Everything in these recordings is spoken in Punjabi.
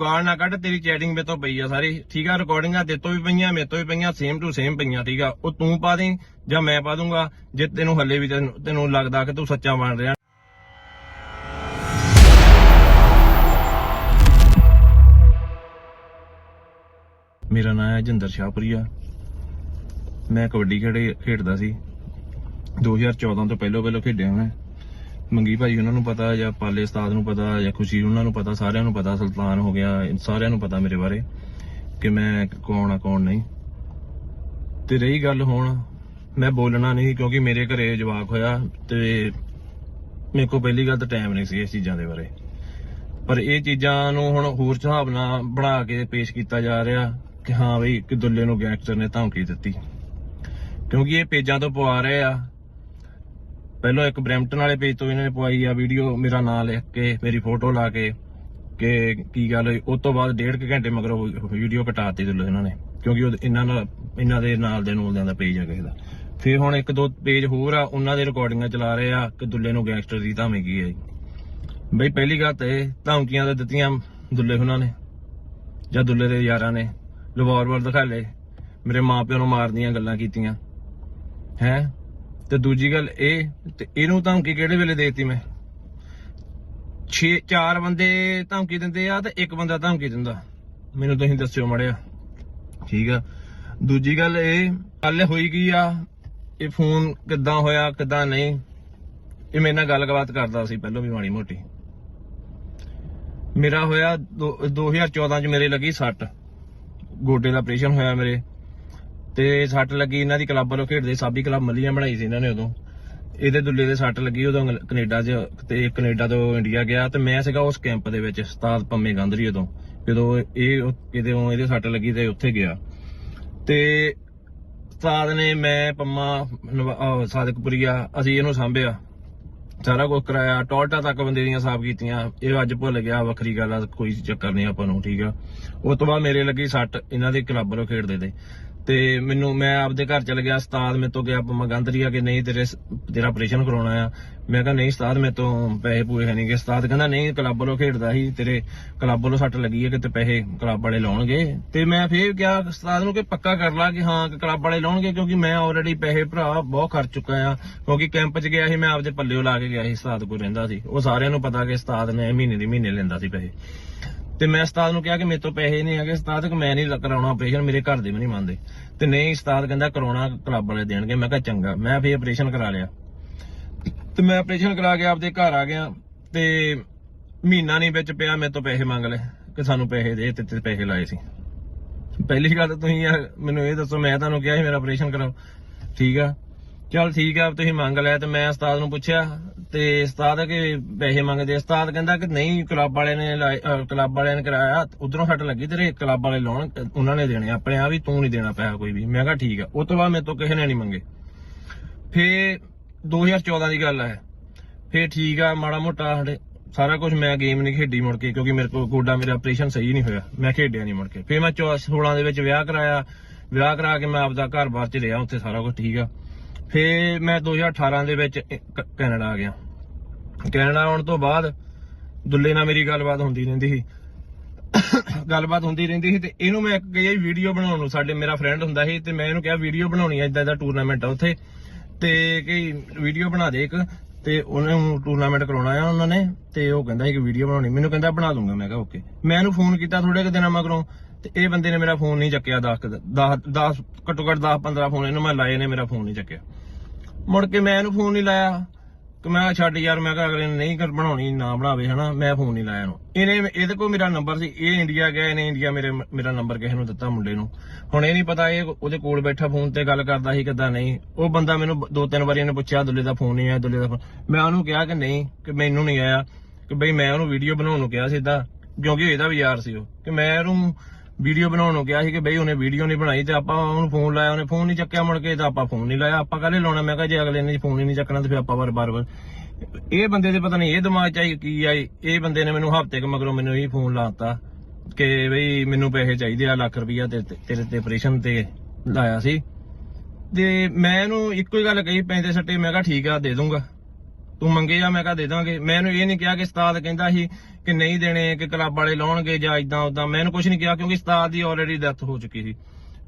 ਗਾਲ ਨਾ ਕੱਢ, ਤੇਰੀ ਚੈਟਿੰਗ ਮੇ ਤੋਂ ਪਈ ਆ ਸਾਰੀ। ਠੀਕ ਆ ਰਿਕਾਰਡਿੰਗਾਂ ਤੇ ਤੋਂ ਵੀ ਪਈਆਂ, ਮੇਰੇ ਤੋਂ ਵੀ ਪਈਆਂ ਸੇਮ ਟੂ ਸੇਮ ਪਈਆਂ, ਠੀਕ ਆ। ਉਹ ਤੂੰ ਪਾ ਦੇ ਜਾਂ ਮੈਂ ਪਾ ਦੂੰਗਾ, ਜੇ ਤੈਨੂੰ ਹੱਲੇ ਵੀ ਤੈਨੂੰ ਤੈਨੂੰ ਲੱਗਦਾ ਕਿ ਤੂੰ ਸੱਚਾ ਬਣ ਰਿਹਾ। ਮੇਰਾ ਨਾਮ ਹੈ ਜਿੰਦਰ ਸ਼ਾਹਪੁਰੀਆ। ਮੈਂ ਕਬੱਡੀ ਖੇਡੇ, ਖੇਡਦਾ ਸੀ। 2014 ਤੋਂ ਪਹਿਲਾਂ ਪਹਿਲਾਂ ਖੇਡਿਆ ਮੈਂ। ਮੰਗੀ ਭਾਈ, ਉਹਨਾਂ ਨੂੰ ਪਤਾ ਜਾਂ ਪਾਲੇ ਉਸਤਾਦ ਨੂੰ ਪਤਾ ਜਾਂ ਖੁਸ਼ੀ, ਉਹਨਾਂ ਨੂੰ ਪਤਾ, ਸਾਰਿਆਂ ਨੂੰ ਪਤਾ, ਸੁਲਤਾਨ ਹੋ ਗਿਆ, ਸਾਰਿਆਂ ਨੂੰ ਪਤਾ ਮੇਰੇ ਬਾਰੇ ਕਿ ਮੈਂ ਕੌਣ ਆ, ਕੌਣ ਨਹੀਂ। ਤੇ ਰਹੀ ਗੱਲ ਹੁਣ, ਮੈਂ ਬੋਲਣਾ ਨਹੀਂ ਕਿਉਂਕਿ ਮੇਰੇ ਘਰੇ ਜਵਾਕ ਹੋਇਆ ਤੇ ਮੇਰੇ ਕੋਲ ਪਹਿਲੀ ਗੱਲ ਤਾਂ ਟਾਈਮ ਨਹੀਂ ਸੀ ਇਸ ਚੀਜ਼ਾਂ ਦੇ ਬਾਰੇ। ਪਰ ਇਹ ਚੀਜ਼ਾਂ ਨੂੰ ਹੁਣ ਹੋਰ ਹਿਸਾਬ ਨਾਲ ਬਣਾ ਕੇ ਪੇਸ਼ ਕੀਤਾ ਜਾ ਰਿਹਾ ਕਿ ਹਾਂ ਬਈ ਕਿ ਦੁੱਲੇ ਨੂੰ ਗੈਂਗਸਟਰ ਨੇ ਧਮਕੀ ਦਿੱਤੀ। ਕਿਉਂਕਿ ਇਹ ਪੇਜਾਂ ਤੋਂ ਪਵਾ ਰਹੇ ਆ ਪਹਿਲਾਂ ਇੱਕ ਬ੍ਰੈਂਪਟਨ ਵਾਲੇ ਪੇਜ ਤੋਂ ਇਹਨਾਂ ਨੇ ਪਵਾਈ ਆ ਵੀਡੀਓ ਮੇਰਾ ਨਾਮ ਲਿਖ ਕੇ, ਮੇਰੀ ਫੋਟੋ ਲਾ ਕੇ ਕਿ ਕੀ ਗੱਲ ਹੋਈ। ਉਸ ਤੋਂ ਬਾਅਦ ਡੇਢ ਕੁ ਘੰਟੇ ਮਗਰੋਂ ਵੀਡੀਓ ਕਟਾਤੀ ਦੁੱਲੇ ਇਹਨਾਂ ਨੇ, ਕਿਉਂਕਿ ਉਹ ਇਹਨਾਂ ਨਾਲ, ਇਹਨਾਂ ਦੇ ਨਾਲ ਦੇ ਨੂਲਦਿਆਂ ਦਾ ਪੇਜ ਆ ਕਿਸੇ ਦਾ। ਫਿਰ ਹੁਣ ਇੱਕ ਦੋ ਪੇਜ ਹੋਰ ਆ, ਉਹਨਾਂ ਦੇ ਰਿਕਾਰਡਿੰਗਾਂ ਚਲਾ ਰਹੇ ਆ ਕਿ ਦੁੱਲੇ ਨੂੰ ਗੈਂਗਸਟਰ ਦੀ ਧਮਕੀ ਹੈ ਬਈ ਪਹਿਲੀ ਗੱਲ ਤੇ ਧਮਕੀਆਂ ਤਾਂ ਦਿੱਤੀਆਂ ਦੁੱਲੇ ਉਹਨਾਂ ਨੇ, ਜਾਂ ਦੁੱਲੇ ਦੇ ਯਾਰਾਂ ਨੇ। ਰਿਵਾਲਵਰ ਦਿਖਾ ਲਏ, ਮੇਰੇ ਮਾਪਿਆਂ ਨੂੰ ਮਾਰਦੀਆਂ ਗੱਲਾਂ ਕੀਤੀਆਂ। ਹੈ? ਤੇ ਦੂਜੀ ਗੱਲ ਇਹ, ਤੇ ਇਹਨੂੰ ਧਮਕੀ ਕਿਹੜੇ ਵੇਲੇ ਦੇਤੀ ਮੈਂ? 6 ਚਾਰ ਬੰਦੇ ਧਮਕੀ ਦਿੰਦੇ ਆ ਤੇ ਇੱਕ ਬੰਦਾ ਧਮਕੀ ਦਿੰਦਾ। ਮੈਨੂੰ ਤੁਸੀਂ ਦੱਸਿਓ ਮੜਿਆ। ਠੀਕ ਆ। ਦੂਜੀ ਗੱਲ ਇਹ, ਗੱਲ ਹੋਈ ਕੀ ਆ? ਇਹ ਫੋਨ ਕਿੱਦਾਂ ਹੋਇਆ, ਕਿੱਦਾਂ ਨਹੀਂ? ਇਹ ਮੇਰੇ ਨਾਲ ਗੱਲਬਾਤ ਕਰਦਾ ਸੀ ਪਹਿਲਾਂ ਵੀ ਮਾੜੀ ਮੋਟੀ। ਮੇਰਾ ਹੋਇਆ ਦੋ- 2014 ਚ ਮੇਰੇ ਲੱਗੀ ਸੱਟ। ਗੋਡੇ ਦਾ ਆਪਰੇਸ਼ਨ ਹੋਇਆ ਮੇਰੇ। ਤੇ ਸੱਟ ਲੱਗੀ ਇਹਨਾਂ ਦੀ ਕਲੱਬ ਵੱਲੋਂ ਖੇਡਦੇ ਸਾਬੀ ਕਲੱਬ ਮੱਲੀਆਂ ਬਣਾਈ ਸੀ ਇਹਨਾਂ ਨੇ ਉਦੋਂ। ਇਹਦੇ ਦੁੱਲੇ ਦੇ ਸੱਟ ਲੱਗੀ, ਉਦੋਂ ਅੰਗਲ- ਕੈਨੇਡਾ 'ਚ, ਤੇ ਕੈਨੇਡਾ ਤੋਂ ਇੰਡੀਆ ਗਿਆ ਤੇ ਮੈਂ ਸੀਗਾ ਉਸ ਕੈਂਪ ਦੇ ਵਿੱਚ, ਉਸਤਾਦ ਪੰਮੇ ਗਾਂਧਰੀ ਉਦੋਂ। ਜਦੋਂ ਇਹ ਇਹਦੇ ਇਹਦੇ ਸੱਟ ਲੱਗੀ ਤੇ ਉੱਥੇ ਗਿਆ। ਤੇ ਉਸਤਾਦ ਨੇ ਮੈਂ ਪੰਮਾ ਨਵਾ- ਆਹ ਸਾਦਿਕਪੁਰੀਆ, ਅਸੀਂ ਇਹਨੂੰ ਸਾਂਭਿਆ। ਸਾਰਾ ਕੁਝ ਕਰਾਇਆ, ਟੋਲਟਾ ਤੱਕ ਬੰਦੇ ਦੀਆਂ ਸਾਫ਼ ਕੀਤੀਆਂ, ਇਹ ਅੱਜ ਭੁੱਲ ਗਿਆ, ਵੱਖਰੀ ਗੱਲ ਆ, ਕੋਈ ਚੱਕਰ ਨਹੀਂ ਆਪਾਂ ਨੂੰ, ਠੀਕ ਆ। ਉਸ ਤੋਂ ਬਾਅਦ ਮੇਰੇ ਲੱਗੀ ਸੱਟ, ਇਹਨਾਂ ਦੇ ਕਲੱਬ ਵੱਲੋਂ ਖੇਡਦੇ ਤੇ। ਤੇ ਮੈਨੂੰ, ਮੈਂ ਆਪਦੇ ਘਰ ਚਲ ਗਿਆ, ਉਸਤਾਦ ਮੇਰੇ ਤੋਂ ਗਿਆ ਪੰਮਾ ਕਿ ਨਹੀਂ ਤੇਰੇ ਤੇਰਾ ਆਪਰੇਸ਼ਨ ਕਰਾਉਣਾ ਆ। ਮੈਂ ਕਿਹਾ, ਨਹੀਂ ਉਸਤਾਦ, ਮੇਰੇ ਤੋਂ ਪੈਸੇ ਪੂਏ ਹੈ ਨਹੀਂ ਨਹੀਂਗੇ ਉਸਤਾਦ ਕਹਿੰਦਾ, ਨਹੀਂ ਕਲੱਬ ਵੱਲੋਂ ਖੇਡਦਾ ਸੀ, ਤੇਰੇ ਕਲੱਬ ਵੱਲੋਂ ਸੱਟ ਲੱਗੀ ਹੈ ਕਿ ਤੇ ਪੈਸੇ ਕਲੱਬ ਵਾਲੇ ਲਾਉਣਗੇ? ਤੇ ਮੈਂ ਫੇਰ ਕਿਹਾ, ਉਸਤਾਦ ਨੂੰ ਕਿ ਪੱਕਾ ਕਰ ਲਾ ਕਿ ਹਾਂ, ਕਿ ਕਲੱਬ ਵਾਲੇ ਲਾਉਣਗੇ, ਕਿਉਂਕਿ ਮੈਂ ਆਲਰੇਡੀ ਪੈਸੇ ਭਰਾ ਬਹੁਤ ਖਰਚ ਚੁੱਕਾ ਆ, ਕਿਉਂਕਿ ਕੈਂਪ 'ਚ ਗਿਆ ਸੀ, ਮੈਂ ਆਪਦੇ ਪੱਲਿਓ ਲਾ ਕੇ ਗਿਆ ਸੀ ਉਸਤਾਦ ਕੋਲ ਰਹਿੰਦਾ ਸੀ। ਉਹ ਸਾਰਿਆਂ ਨੂੰ ਪਤਾ ਕਿ ਉਸਤਾਦ ਨੇ ਮਹੀਨੇ ਦੀ ਮਹੀਨੇ ਲੈਂਦਾ ਸੀ ਪੈਸੇ। ਤੇ ਮੈਂ ਉਸਤਾਦ ਨੂੰ ਕਿਹਾ ਕਿ ਮੇਰੇ ਤੋਂ ਪੈਸੇ ਨਹੀਂ ਹੈਗੇ, ਉਸਤਾਦ, ਕਿ ਮੈਂ ਨਹੀਂ ਕਰਾਉਣਾ ਆਪਰੇਸ਼ਨ ਮੇਰੇ ਘਰ ਦੇ ਵੀ ਨਹੀਂ ਮੰਨਦੇ। ਤੇ ਨਹੀਂ, ਉਸਤਾਦ ਕਹਿੰਦਾ ਕਰਾਉਣਾ ਕਲੱਬ ਵਾਲੇ ਦੇਣਗੇ। ਮੈਂ ਕਿਹਾ ਚੰਗਾ, ਮੈਂ ਫੇਰ ਆਪਰੇਸ਼ਨ ਕਰਾ ਲਿਆ। ਤੇ ਮੈਂ ਆਪਰੇਸ਼ਨ ਕਰਾ ਕੇ ਆਪਦੇ ਘਰ ਆ ਗਿਆ। ਤੇ ਮਹੀਨਾ ਨਹੀਂ ਵਿੱਚ ਪਿਆ, ਮੇਰੇ ਤੋਂ ਪੈਸੇ ਮੰਗ ਲਏ ਕਿ ਸਾਨੂੰ ਪੈਸੇ ਦੇ ਤੇ ਤੇ ਪੈਸੇ ਲਾਏ ਸੀ। ਪਹਿਲੀ ਗੱਲ ਤੁਸੀਂ ਮੈਨੂੰ ਇਹ ਦੱਸੋ, ਮੈਂ ਤੁਹਾਨੂੰ ਕਿਹਾ ਸੀ ਮੇਰਾ ਆਪਰੇਸ਼ਨ ਕਰਾਓ। ਠੀਕ ਆ? ਚਲ ਠੀਕ ਆ, ਤੁਸੀਂ ਮੰਗ ਲਿਆ ਤੇ ਮੈਂ ਉਸਤਾਦ ਨੂੰ ਪੁੱਛਿਆ। ਤੇ ਉਸਤਾਦ ਕਿ ਪੈਸੇ ਮੰਗਦੇ ਉਸਤਾਦ ਕਹਿੰਦਾ ਕਿ ਨਹੀਂ ਕਲੱਬ ਵਾਲਿਆਂ ਨੇ ਲਾਏ- ਕਲੱਬ ਵਾਲਿਆਂ ਨੇ ਕਰਾਇਆ, ਉਧਰੋਂ ਸੱਟ ਲੱਗੀ ਤੇਰੇ ਕਲੱਬ ਵਾਲੇ ਲਾਉਣ, ਉਹਨਾਂ ਨੇ ਦੇਣੇ ਆਪਣੇ ਆ ਵੀ ਤੂੰ ਨਹੀਂ ਦੇਣਾ ਪੈਸਾ ਕੋਈ ਵੀ। ਮੈਂ ਕਿਹਾ ਠੀਕ ਆ। ਉਸ ਤੋਂ ਬਾਅਦ ਮੇਰੇ ਤੋਂ ਕਿਸੇ ਨੇ ਨਹੀਂ ਮੰਗੇ। ਫੇਰ 2014 ਦੀ ਗੱਲ ਹੈ ਫੇਰ ਠੀਕ ਆ, ਮਾੜਾ ਮੋਟਾ ਸਾਡੇ ਸਾਰਾ ਕੁਝ ਮੈਂ ਗੇਮ ਨਹੀਂ ਖੇਡੀ ਮੁੜ ਕੇ, ਕਿਉਂਕਿ ਮੇਰੇ ਕੋਲ ਗੋਡਾ, ਮੇਰਾ ਆਪਰੇਸ਼ਨ ਸਹੀ ਨਹੀਂ ਹੋਇਆ। ਮੈਂ ਖੇਡਿਆ ਨਹੀਂ ਮੁੜ ਕੇ। ਫੇਰ ਮੈਂ 16 ਦੇ ਵਿੱਚ ਵਿਆਹ ਕਰਾਇਆ। ਵਿਆਹ ਕਰਾ ਕੇ ਮੈਂ ਆਪਦਾ ਘਰ-ਬਾਰ ਚ ਰਿਹਾ ਉੱਥੇ ਸਾਰਾ ਕੁਝ ਠੀਕ ਆ। ਫੇਰ ਮੈਂ 2018 ਦੇ ਵਿੱਚ ਕ- ਕੈਨੇਡਾ ਆ ਗਿਆ। ਕੈਨੇਡਾ ਆਉਣ ਤੋਂ ਬਾਅਦ ਦੁੱਲੇ ਨਾਲ ਮੇਰੀ ਗੱਲਬਾਤ ਹੁੰਦੀ ਰਹਿੰਦੀ ਸੀ। ਗੱਲਬਾਤ ਹੁੰਦੀ ਰਹਿੰਦੀ ਸੀ ਤੇ ਇਹਨੂੰ ਮੈਂ ਇੱਕ ਕਹੀ ਵੀਡੀਓ ਬਣਾਉਣ ਨੂੰ, ਸਾਡੇ ਮੇਰਾ ਫਰੈਂਡ ਹੁੰਦਾ ਸੀ ਤੇ ਮੈਂ ਇਹਨੂੰ ਕਿਹਾ ਵੀਡੀਓ ਬਣਾਉਣੀ ਐ ਇਦਾਂ ਦਾ ਟੂਰਨਾਮੈਂਟ ਆ ਉੱਥੇ। ਤੇ ਕਿ ਵੀਡੀਓ ਬਣਾ ਦੇ ਇੱਕ। ਤੇ ਉਹਨੇ ਟੂਰਨਾਮੈਂਟ ਕਰਾਉਣਾ ਆ ਉਹਨਾਂ ਨੇ, ਤੇ ਉਹ ਕਹਿੰਦਾ ਸੀ ਕਿ ਵੀਡੀਓ ਬਣਾਉਣੀ। ਮੈਨੂੰ ਕਹਿੰਦਾ, ਬਣਾ ਦੂੰਗਾ। ਮੈਂ ਕਿਹਾ, ਓਕੇ। ਮੈਂ ਇਹਨੂੰ ਫੋਨ ਕੀਤਾ ਥੋੜੇ ਕੁ ਦਿਨਾਂ ਮਗਰੋਂ, ਤੇ ਇਹ ਬੰਦੇ ਨੇ ਮੇਰਾ ਫੋਨ ਨਹੀਂ ਚੱਕਿਆ 10 10 10 ਘੱਟੋ ਘੱਟ 10 15 ਫੋਨ ਇਹਨੂੰ ਮੈਂ ਲਾਏ ਨੇ, ਮੇਰਾ ਫੋਨ ਨਹੀਂ ਚੱਕਿਆ। ਮੁੜ ਕੇ ਮੈਂ ਇਹਨੂੰ ਫੋਨ ਨਹੀਂ ਲਾਇਆ। ਕਿ ਮੈਂ ਛੱਡ ਯਾਰ, ਮੈਂ ਕਿਹਾ ਅਗਲੇ ਨੇ ਨਹੀਂ ਕਰ ਬਣਾਉਣੀ, ਨਾ ਬਣਾਵੇ ਹਨਾ, ਮੈਂ ਫੋਨ ਨਹੀਂ ਲਾਇਆ ਇਹਨੂੰ। ਇਹਨੇ, ਇਹਦੇ ਕੋਲ ਮੇਰਾ ਨੰਬਰ ਸੀ, ਇਹ ਇੰਡੀਆ ਗਿਆ, ਇਹਨੇ ਇੰਡੀਆ ਮੇਰੇ, ਮੇਰਾ ਨੰਬਰ ਕਿਸੇ ਨੂੰ ਦਿੱਤਾ ਮੁੰਡੇ ਨੂੰ। ਹੁਣ ਇਹ ਨਹੀਂ ਪਤਾ, ਇਹ ਉਹਦੇ ਕੋਲ ਬੈਠਾ ਫੋਨ ਤੇ ਗੱਲ ਕਰਦਾ ਸੀ ਕਿੱਦਾਂ ਨਹੀਂ। ਉਹ ਬੰਦਾ ਮੈਨੂੰ ਦੋ ਤਿੰਨ ਵਾਰੀ ਇਹਨੇ ਪੁੱਛਿਆ, ਦੁੱਲੇ ਦਾ ਫੋਨ ਨਹੀਂ ਆਇਆ, ਦੁੱਲੇ ਦਾ phone- ਮੈਂ ਉਹਨੂੰ ਕਿਹਾ ਕਿ ਨਹੀਂ, ਕਿ ਮੈਨੂੰ ਨਹੀਂ ਆਇਆ, ਕਿ ਬਈ ਮੈਂ ਉਹਨੂੰ ਵੀਡੀਓ ਬਣਾਉਣ ਨੂੰ ਕਿਹਾ ਸੀ ਇਦਾਂ ਕਿਉਂਕਿ ਇਹਦਾ ਵੀ ਯਾਰ ਸੀ ਉਹ। ਕਿ ਮੈਂ ਉਹਨੂੰ ਵੀਡੀਓ ਬਣਾਉਣ ਨੂੰ ਕਿਹਾ ਸੀ ਕਿ ਬਈ ਉਹਨੇ ਵੀਡੀਓ ਨਹੀਂ ਬਣਾਈ ਤੇ ਆਪਾਂ ਉਹਨੂੰ ਫੋਨ ਲਾਇਆ, ਉਹਨੇ ਫੋਨ ਨਹੀਂ ਚੱਕਿਆ ਮੁੜ ਕੇ ਤਾਂ ਆਪਾਂ ਫੋਨ ਨਹੀਂ ਲਾਇਆ। ਆਪਾਂ ਕਾਹਲੇ ਲਾਉਣਾ? ਮੈਂ ਕਿਹਾ ਜੇ ਅਗਲੇ ਨੇ ਫੋਨ ਹੀ ਨਹੀਂ ਚੱਕਣਾ ਤੇ ਫਿਰ ਆਪਾਂ ਬਾਰ ਬਾਰ ਇਹ ਬੰਦੇ ਦੇ ਪਤਾ ਨਹੀਂ, ਇਹ ਦਿਮਾਗ ਚ ਆਈ ਕੀ ਆਈ? ਇਹ ਬੰਦੇ ਨੇ ਮੈਨੂੰ ਹਫ਼ਤੇ ਕੁ ਮਗਰੋਂ ਮੈਨੂੰ ਇਹ ਫੋਨ ਲਾਤਾ ਕਿ ਬਈ ਮੈਨੂੰ ਪੈਸੇ ਚਾਹੀਦੇ ਆ, ਲੱਖ ਰੁਪਈਆ ਤੇ ਤੇਰੇ ਤੇ ਆਪਰੇਸ਼ਨ ਤੇ ਲਾਇਆ ਸੀ। ਤੇ ਮੈਂ ਇਹਨੂੰ ਇੱਕੋ ਹੀ ਗੱਲ ਕਹੀ ਪੈਂਦੇ ਸੱਟੇ, ਮੈਂ ਕਿਹਾ ਠੀਕ ਆ, ਦੇ ਦੂੰਗਾ। ਤੂੰ ਮੰਗੇ ਆ, ਮੈਂ ਕਿਹਾ ਦੇ ਦਾਂਗੇ। ਮੈਂ ਇਹਨੂੰ ਇਹ ਨਹੀਂ ਕਿਹਾ ਕਿ ਉਸਤਾਦ ਕਹਿੰਦਾ ਸੀ ਕਿ ਨਹੀਂ ਦੇਣੇ, ਕਿ ਕਲੱਬ ਵਾਲੇ ਲਾਉਣਗੇ ਜਾਂ ਇਦਾਂ ਉਦਾਂ ਮੈਂ ਇਹਨੂੰ ਕੁਝ ਨਹੀਂ ਕਿਹਾ ਕਿਉਂਕਿ ਉਸਤਾਦ ਦੀ ਆਲਰੇਡੀ ਡੈਥ ਹੋ ਚੁੱਕੀ ਸੀ।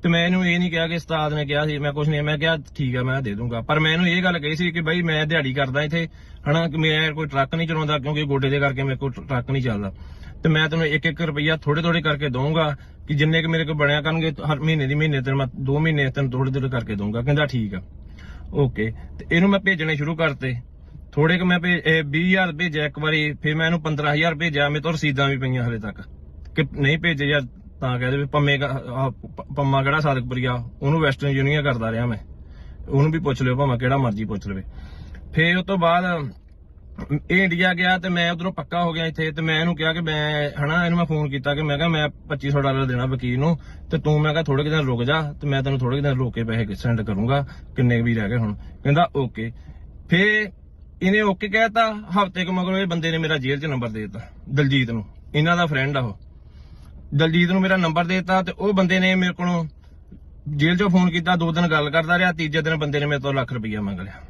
ਤੇ ਮੈਂ ਇਹਨੂੰ ਇਹ ਨਹੀਂ ਕਿਹਾ ਕਿ ਉਸਤਾਦ ਨੇ ਕਿਹਾ ਸੀ, ਮੈਂ ਕੁਝ ਨਹੀਂ, ਮੈਂ ਕਿਹਾ ਠੀਕ ਆ, ਮੈਂ ਦੇ ਦੂੰਗਾ। ਪਰ ਮੈਂ ਇਹਨੂੰ ਇਹ ਗੱਲ ਕਹੀ ਸੀ ਕਿ ਬਈ ਮੈਂ ਦਿਹਾੜੀ ਕਰਦਾ ਇੱਥੇ, ਹਨਾ, ਕਿ ਮੈਂ ਕੋਈ ਟਰੱਕ ਨਹੀਂ ਚਲਾਉਂਦਾ ਕਿਉਂਕਿ ਗੋਡੇ ਦੇ ਕਰਕੇ ਮੇਰੇ ਕੋਲ ਟਰੱਕ ਨਹੀਂ ਚੱਲਦਾ। ਤੇ ਮੈਂ ਤੈਨੂੰ ਇੱਕ ਇੱਕ ਰੁਪਈਆ ਥੋੜੇ ਥੋੜੇ ਕਰਕੇ ਦਊਂਗਾ ਕਿ ਜਿੰਨੇ ਕਿ ਮੇਰੇ ਕੋਲ ਬਣਿਆ ਕਰਨਗੇ, ਹਰ ਮਹੀਨੇ ਦੀ ਮਹੀਨੇ ਤੈਨੂੰ ਮੈਂ 2 ਮਹੀਨੇ ਤੈਨੂੰ ਥੋੜੇ ਥੋੜੇ ਕਰਕੇ ਦਊਂਗਾ, ਕਹਿੰਦਾ ਠੀਕ ਆ। ਓਕੇ, ਤੇ ਇਹਨੂੰ ਮੈਂ ਭੇਜਣੇ ਸ਼ੁਰੂ ਕਰਤੇ। ਥੋੜੇ ਕਿ ਮੈਂ ਭੇਜ- ਇਹ 20000 ਭੇਜਿਆ ਇੱਕ ਵਾਰੀ, ਫਿਰ ਮੈਂ ਇਹਨੂੰ 15000 ਭੇਜਿਆ ਮੇਰੇ ਤੋਂ ਰਸੀਦਾਂ ਵੀ ਪਈਆਂ ਹਲੇ ਤੱਕ। ਕਿ ਨਹੀਂ ਭੇਜੇ ਯਾਰ, ਤਾਂ ਕਹਦੇ ਵੀ ਪੰਮੇ ਪੰਮਾ ਕਿਹੜਾ ਸਾਦਕਪੁਰੀਆ, ਉਹਨੂੰ ਵੈਸਟਰਨ ਯੂਨੀਅਨ ਕਰਦਾ ਰਿਹਾ ਮੈਂ। ਉਹਨੂੰ ਵੀ ਪੁੱਛ ਲਿਓ ਭਾਵੇਂ ਕਿਹੜਾ ਮਰਜ਼ੀ ਪੁੱਛ ਲਵੇ। ਫਿਰ ਉਸ ਤੋਂ ਬਾਅਦ, ਇਹ ਇੰਡੀਆ ਗਿਆ ਤੇ ਮੈਂ ਉਧਰੋਂ ਪੱਕਾ ਹੋ ਗਿਆ ਇੱਥੇ ਤੇ ਮੈਂ ਇਹਨੂੰ ਕਿਹਾ ਕਿ ਮੈਂ, ਹਨਾ, ਇਹਨੂੰ ਮੈਂ ਫੋਨ ਕੀਤਾ ਕਿ ਮੈਂ ਕਿਹਾ ਮੈਂ 2500 ਡਾਲਰ ਦੇਣਾ ਵਕੀਲ ਨੂੰ ਤੇ ਤੂੰ ਮੈਂ ਕਿਹਾ ਥੋੜੇ ਕੁ ਦਿਨ ਰੁਕ ਜਾ ਤੇ ਮੈਂ ਤੈਨੂੰ ਥੋੜੇ ਦਿਨ ਰੋਕ ਕੇ ਪੈਸੇ ਸੈਂਡ ਕਰੂੰਗਾ, ਕਿੰਨੇ ਕੁ ਵੀ ਰਹਿ ਗਏ ਹੁਣ। ਕਹਿੰਦਾ, ਓਕੇ। ਫੇਰ ਇਹਨੇ ਓਕੇ ਕਹਿਤਾ, ਹਫ਼ਤੇ ਕੁ ਮਗਰੋਂ ਇਹ ਬੰਦੇ ਨੇ ਮੇਰਾ ਜੇਲ੍ਹ 'ਚ ਨੰਬਰ ਦੇ ਦਿੱਤਾ, ਦਲਜੀਤ ਨੂੰ, ਇਹਨਾਂ ਦਾ ਫਰੈਂਡ ਆ ਉਹ। ਦਲਜੀਤ ਨੂੰ ਮੇਰਾ ਨੰਬਰ ਦੇ ਦਿੱਤਾ ਤੇ ਉਹ ਬੰਦੇ ਨੇ ਮੇਰੇ ਕੋਲੋਂ ਜੇਲ੍ਹ 'ਚੋਂ ਫੋਨ ਕੀਤਾ, ਦੋ ਦਿਨ ਗੱਲ ਕਰਦਾ ਰਿਹਾ, ਤੀਜੇ ਦਿਨ ਬੰਦੇ ਨੇ ਮੇਰੇ ਤੋਂ ਲੱਖ ਰੁਪਈਆ ਮੰਗ ਲਿਆ।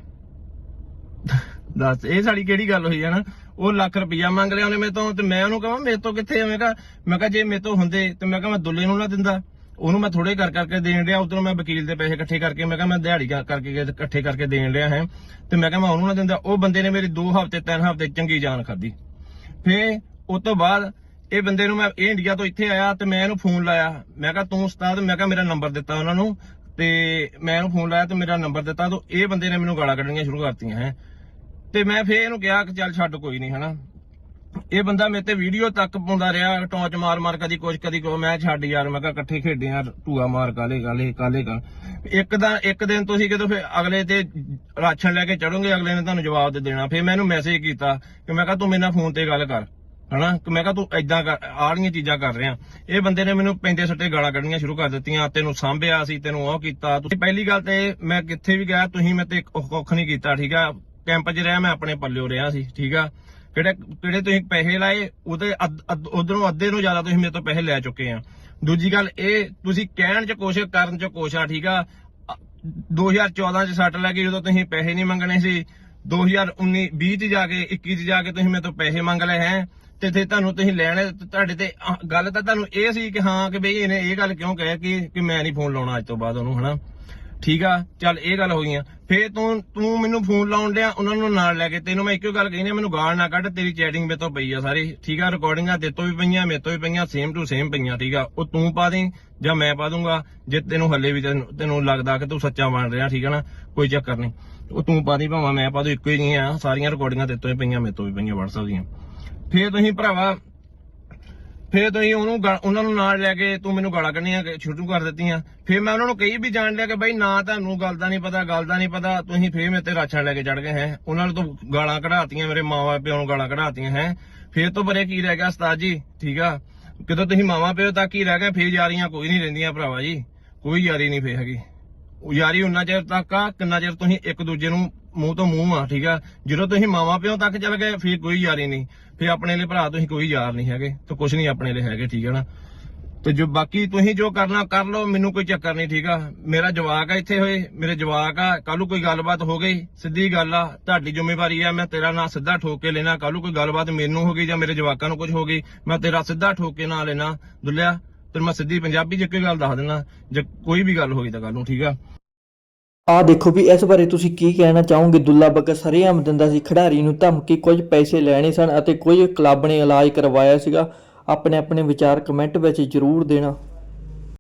ਦੱਸ, ਇਹ ਸਾਡੀ ਕਿਹੜੀ ਗੱਲ ਹੋਈ ਹੈ ਨਾ? ਉਹ ਲੱਖ ਰੁਪਈਆ ਮੰਗ ਲਿਆ ਉਹਨੇ ਮੇਰੇ ਤੋਂ ਤੇ ਮੈਂ ਉਹਨੂੰ ਕਹਾਂ, ਮੇਰੇ ਤੋਂ ਕਿੱਥੇ ਆ? ਮੈਂ ਕਿਹਾ ਜੇ ਮੇਰੇ ਤੋਂ ਹੁੰਦੇ ਤੇ ਮੈਂ ਕਿਹਾ ਮੈਂ ਦੁੱਲੇ ਨੂੰ ਨਾ ਦਿੰਦਾ। ਉਹਨੂੰ ਮੈਂ ਥੋੜੇ ਕਰ ਕਰਕੇ ਦੇਣ ਰਿਹਾ ਉਧਰੋਂ ਮੈਂ ਵਕੀਲ ਦੇ ਪੈਸੇ ਇਕੱਠੇ ਕਰਕੇ, ਮੈਂ ਕਿਹਾ ਮੈਂ ਦਿਹਾੜੀ ਕਰ- ਕਰਕੇ ਇਕੱਠੇ ਕਰਕੇ ਦੇਣ ਰਿਹਾ ਹੈ। ਤੇ ਮੈਂ ਕਿਹਾ ਮੈਂ ਉਹਨੂੰ ਨਾ ਦਿੰਦਾ, ਉਹ ਬੰਦੇ ਨੇ ਮੇਰੀ 2 ਹਫ਼ਤੇ 3 ਹਫ਼ਤੇ ਚੰਗੀ ਜਾਨ ਖਾਦੀ ਫੇ ਉਸ ਤੋਂ ਬਾਅਦ ਇਹ ਬੰਦੇ ਨੂੰ ਮੈਂ ਇਹ ਇੰਡੀਆ ਤੋਂ ਇੱਥੇ ਆਇਆ ਤੇ ਮੈਂ ਇਹਨੂੰ ਫੋਨ ਲਾਇਆ। ਮੈਂ ਕਿਹਾ, ਤੂੰ ਉਸਤਾਦ? ਮੈਂ ਕਿਹਾ, ਮੇਰਾ ਨੰਬਰ ਦਿੱਤਾ ਉਹਨਾਂ ਨੂੰ। ਤੇ ਮੈਂ ਇਹਨੂੰ ਫੋਨ ਲਾਇਆ ਤੇ ਮੇਰਾ ਨੰਬਰ ਦਿੱਤਾ, ਤੇ ਇਹ ਬੰਦੇ ਨੇ ਮੈਨੂੰ ਗਾਲਾਂ ਕੱਢਣੀਆਂ ਸ਼ੁਰੂ ਕਰਤੀਆਂ ਹੈ। ਤੇ ਮੈਂ ਫੇਰ ਇਹਨੂੰ ਕਿਹਾ ਕਿ ਚੱਲ ਛੱਡ, ਕੋਈ ਨਹੀਂ ਹਨਾ? ਇਹ ਬੰਦਾ ਮੇਰੇ ਤੇ ਵੀਡੀਓ ਤੱਕ ਪਾਉਂਦਾ ਰਿਹਾ, ਟੌਂਚ ਮਾਰ ਮਾਰ ਕਦੀ ਕੁਛ, ਕਦੀ ਕੋ ਮੈਂ ਛੱਡ ਯਾਰ, ਮੈਂ ਕਿਹਾ ਇਕੱਠੇ ਖੇਡੇ ਯਾਰ ਟੂਆ ਮਾਰ ਕਾਲੇ ਕਾਲੇ ਕਾਲੇ ਕਾ ਇੱਕ ਦਾ, ਇੱਕ ਦਿਨ ਤੁਸੀਂ ਕਿਦੋਂ ਫੇਰ ਅਗਲੇ ਤੇ ਰਾਸ਼ਨ ਲੈ ਕੇ ਚੜੋਗੇ ਅਗਲੇ ਨੇ ਤੁਹਾਨੂੰ ਜਵਾਬ ਦੇ ਦੇਣਾ। ਫੇਰ ਮੈਂ ਇਹਨੂੰ ਮੈਸੇਜ ਕੀਤਾ ਕਿ ਮੈਂ ਕਿਹਾ ਤੂੰ ਮੇਰੇ ਨਾਲ ਫੋਨ ਤੇ ਗੱਲ ਕਰ, ਹਨਾ? ਕਿ ਮੈਂ ਕਿਹਾ ਤੂੰ ਐਦਾਂ ਕਰ ਆੜੀਆਂ ਚੀਜ਼ਾਂ ਕਰ ਰਿਹਾ। ਇਹ ਬੰਦੇ ਨੇ ਮੈਨੂੰ ਪੈਂਦੇ ਸੱਟੇ ਗਾਲਾਂ ਕੱਢਣੀਆਂ ਸ਼ੁਰੂ ਕਰ ਦਿੱਤੀਆਂ, ਤੈਨੂੰ ਸਾਂਭਿਆ ਸੀ, ਤੈਨੂੰ ਉਹ ਕੀਤਾ। ਤੁਸੀਂ ਪਹਿਲੀ ਗੱਲ ਤੇ ਮੈਂ ਕਿੱਥੇ ਵੀ ਗਿਆ, ਤੁਸੀਂ ਮੈਂ ਤੇ ਕੁੱਖ ਨਹੀਂ ਕੀਤਾ, ਠੀਕ ਆ? ਕੈਂਪ 'ਚ ਰਿਹਾ, ਮੈਂ ਆਪਣੇ ਪੱਲਿਓ ਰਿਹਾ ਸੀ, ਠੀਕ ਆ? ਕਿਹੜੇ ਕਿਹੜੇ ਤੁਸੀਂ ਪੈਸੇ ਲਾਏ ਉਹਦੇ ਉਧਰੋਂ ਅੱਧੇ ਨੂੰ ਜ਼ਿਆਦਾ ਤੁਸੀਂ ਮੇਰੇ ਤੋਂ ਪੈਸੇ ਲੈ ਚੁੱਕੇ ਆ। ਦੂਜੀ ਗੱਲ ਇਹ, ਤੁਸੀਂ ਕਹਿਣ 'ਚ ਕੋਸ਼ਿਸ਼, ਕਰਨ 'ਚ ਕੋਸ਼ਿਸ਼ ਆ, ਠੀਕ ਆ। ਅ- 2014 'ਚ ਸੱਟ ਲੱਗੀ ਜਦੋਂ ਤੁਸੀਂ ਪੈਸੇ ਨਹੀਂ ਮੰਗਣੇ ਸੀ। 2019 20 'ਚ ਜਾ ਕੇ 21 'ਚ ਜਾ ਕੇ ਤੁਸੀਂ ਮੇਰੇ ਤੋਂ ਪੈਸੇ ਮੰਗ ਲਏ ਹੈ। ਤੇ ਤੇ ਤੁਹਾਨੂੰ ਤੁਸੀਂ ਲੈਣੇ ਤੁਹਾਡੇ ਤੇ ਗੱਲ ਤਾਂ ਤੁਹਾਨੂੰ ਇਹ ਸੀ ਕਿ ਹਾਂ, ਕਿ ਬਈ ਇਹਨੇ ਇਹ ਗੱਲ ਕਿਉਂ ਕਹਿ ਕਿ ਕਿ ਮੈਂ ਨਹੀਂ ਫੋਨ ਲਾਉਣਾ ਅੱਜ ਤੋਂ ਬਾਅਦ ਉਹਨੂੰ, ਹਨਾ? ਠੀਕ ਆ? ਚੱਲ ਇਹ ਗੱਲ ਹੋ ਗਈਆਂ। ਫੇਰ ਤੂੰ ਤੂੰ ਮੈਨੂੰ ਫੋਨ ਲਾਉਣ ਡਿਆ, ਉਹਨਾਂ ਨੂੰ ਨਾਲ ਲੈ ਕੇ। ਤੈਨੂੰ ਮੈਂ ਇੱਕੋ ਗੱਲ ਕਹਿੰਦੀ ਮੈਨੂੰ ਗਾਲ ਨਾ ਕੱਢ, ਤੇਰੀ ਚੈਟਿੰਗ ਮੇਰੇ ਤੋਂ ਪਈ ਆ ਸਾਰੀ। ਠੀਕ ਆ? ਰਿਕਾਰਡਿੰਗਾਂ ਤੇ ਤੋਂ ਵੀ ਪਈਆਂ, ਮੇਰੇ ਤੋਂ ਵੀ ਪਈਆਂ ਸੇਮ ਟੂ ਸੇਮ ਪਈਆਂ, ਠੀਕ ਆ? ਉਹ ਤੂੰ ਪਾ ਦੇ, ਜਾਂ ਮੈਂ ਪਾ ਦੂੰਗਾ। ਜੇ ਤੈਨੂੰ ਹੱਲੇ ਵੀ ਤੈਨੂੰ ਤੈਨੂੰ ਲੱਗਦਾ ਕਿ ਤੂੰ ਸੱਚਾ ਬਣ ਰਿਹਾ, ਠੀਕ ਆ ਨਾ? ਕੋਈ ਚੱਕਰ ਨਹੀਂ। ਉਹ ਤੂੰ ਪਾ ਦੀ, ਭਾਵੇਂ ਮੈਂ ਪਾ ਦੂੰ, ਇੱਕੋ ਹੀ ਨਹੀਂ ਆ ਸਾਰੀਆਂ ਰਿਕਾਰਡਿੰਗਾਂ ਤੇ ਤੋਂ ਹੀ ਪਈਆਂ, ਮੇਰੇ ਤੋਂ ਵੀ ਪਈਆਂ, WhatsApp ਦੀਆਂ। ਫੇਰ ਤੁਸੀਂ ਭਰਾਵਾ ਫੇਰ ਤੁਸੀਂ ਉਹਨੂੰ ਉਹਨਾਂ ਨੂੰ ਨਾਲ ਲੈ ਕੇ ਤੂੰ ਮੈਨੂੰ ਗਾਲਾਂ ਕੱਢਣੀਆਂ ਸ਼ੁਰੂ ਕਰ ਦਿੱਤੀਆਂ। ਫੇਰ ਮੈਂ ਉਹਨਾਂ ਨੂੰ ਕਹੀ ਵੀ ਜਾਣ ਲਿਆ ਕਿ ਬਾਈ ਨਾ ਤੁਹਾਨੂੰ ਗੱਲ ਦਾ ਨਹੀਂ ਪਤਾ, ਗੱਲ ਦਾ ਨਹੀਂ ਪਤਾ, ਤੁਸੀਂ ਫੇਰ ਮੇਰੇ ਤੇ ਰਾਛਾਂ ਲੈ ਕੇ ਚੜ ਗਏ ਹੈ। ਉਹਨਾਂ ਨੂੰ ਤੂੰ ਗਾਲਾਂ ਕਢਾਤੀਆਂ, ਮੇਰੇ ਮਾਵਾ ਪਿਓ ਨੂੰ ਗਾਲਾਂ ਕਢਾਤੀਆਂ ਹੈ। ਫੇਰ ਤੋਂ ਬਰੇ ਕੀ ਰਹਿ ਗਿਆ ਉਸਤਾਦ ਜੀ? ਠੀਕ ਆ? ਕਿਦੋਂ ਤੁਸੀਂ ਮਾਵਾ ਪਿਓ ਤੱਕ ਹੀ ਰਹਿ ਗਏ, ਫੇਰ ਯਾਰੀਆਂ ਕੋਈ ਨਹੀਂ ਰਹਿੰਦੀਆਂ ਭਰਾਵਾ ਜੀ। ਕੋਈ ਯਾਰੀ ਨਹੀਂ ਫੇਰ ਹੈਗੀ। ਯਾਰੀ ਉਹਨਾਂ ਚਿਰ ਤੱਕ ਆ, ਕਿੰਨਾ ਚਿਰ ਤੁਸੀਂ ਇੱਕ ਦੂਜੇ ਨੂੰ ਮੂੰਹ ਤੋਂ ਮੂੰਹ ਆ, ਠੀਕ ਆ? ਜਦੋਂ ਤੁਸੀਂ ਮਾਵਾ ਪਿਓ ਤੱਕ ਚੱਲ ਗਏ, ਫਿਰ ਕੋਈ ਯਾਰੀ ਨਹੀਂ। ਫਿਰ ਆਪਣੇ ਲਈ ਭਰਾ ਤੁਸੀਂ ਕੋਈ ਯਾਰ ਨਹੀਂ ਹੈਗੇ, ਤੇ ਕੁਝ ਨਹੀਂ ਆਪਣੇ ਲਈ ਹੈਗੇ, ਠੀਕ ਹੈ ਨਾ? ਤੇ ਜੋ ਬਾਕੀ ਤੁਸੀਂ ਜੋ ਕਰਨਾ, ਕਰ ਲਓ, ਮੈਨੂੰ ਕੋਈ ਚੱਕਰ ਨਹੀਂ, ਠੀਕ ਆ? ਮੇਰਾ ਜਵਾਕ ਆ ਇੱਥੇ ਹੋਏ, ਮੇਰੇ ਜਵਾਕ ਆ ਕੱਲੂ ਕੋਈ ਗੱਲਬਾਤ ਹੋ ਗਈ, ਸਿੱਧੀ ਗੱਲ ਆ, ਤੁਹਾਡੀ ਜ਼ਿੰਮੇਵਾਰੀ ਆ, ਮੈਂ ਤੇਰਾ ਨਾਂ ਸਿੱਧਾ ਠੋਕ ਕੇ ਲੈਣਾ ਕੱਲੂ ਕੋਈ ਗੱਲਬਾਤ ਮੈਨੂੰ ਹੋ ਗਈ ਜਾਂ ਮੇਰੇ ਜਵਾਕਾਂ ਨੂੰ ਕੁਝ ਹੋ ਗਈ, ਮੈਂ ਤੇਰਾ ਸਿੱਧਾ ਠੋਕ ਕੇ ਨਾਂ ਲੈਣਾ, ਦੁੱਲਿਆ, ਤੇ ਮੈਂ ਸਿੱਧੀ ਪੰਜਾਬੀ ਚ ਇੱਕੋ ਗੱਲ ਦੱਸ ਦਿੰਦਾ, ਜੇ ਕੋਈ ਵੀ ਗੱਲ ਹੋਈ ਤਾਂ ਕੱਲ ਨੂੰ, ਠੀਕ ਆ? ਆ ਦੇਖੋ ਵੀ ਇਸ ਬਾਰੇ ਤੁਸੀਂ ਕੀ ਕਹਿਣਾ ਚਾਹੋਗੇ? ਦੁੱਲਾ ਬੱਗਾ ਸਰੇਆਮ ਦਿੰਦਾ ਸੀ, ਖਿਡਾਰੀ ਨੂੰ ਧਮਕੀ, ਕੁਝ ਪੈਸੇ ਲੈਣੇ ਸਨ ਅਤੇ ਕੁਝ ਕਲੱਬ ਨੇ ਇਲਾਜ ਕਰਵਾਇਆ ਸੀਗਾ। ਆਪਣੇ ਆਪਣੇ ਵਿਚਾਰ ਕਮੈਂਟ ਵਿੱਚ ਜ਼ਰੂਰ ਦੇਣਾ।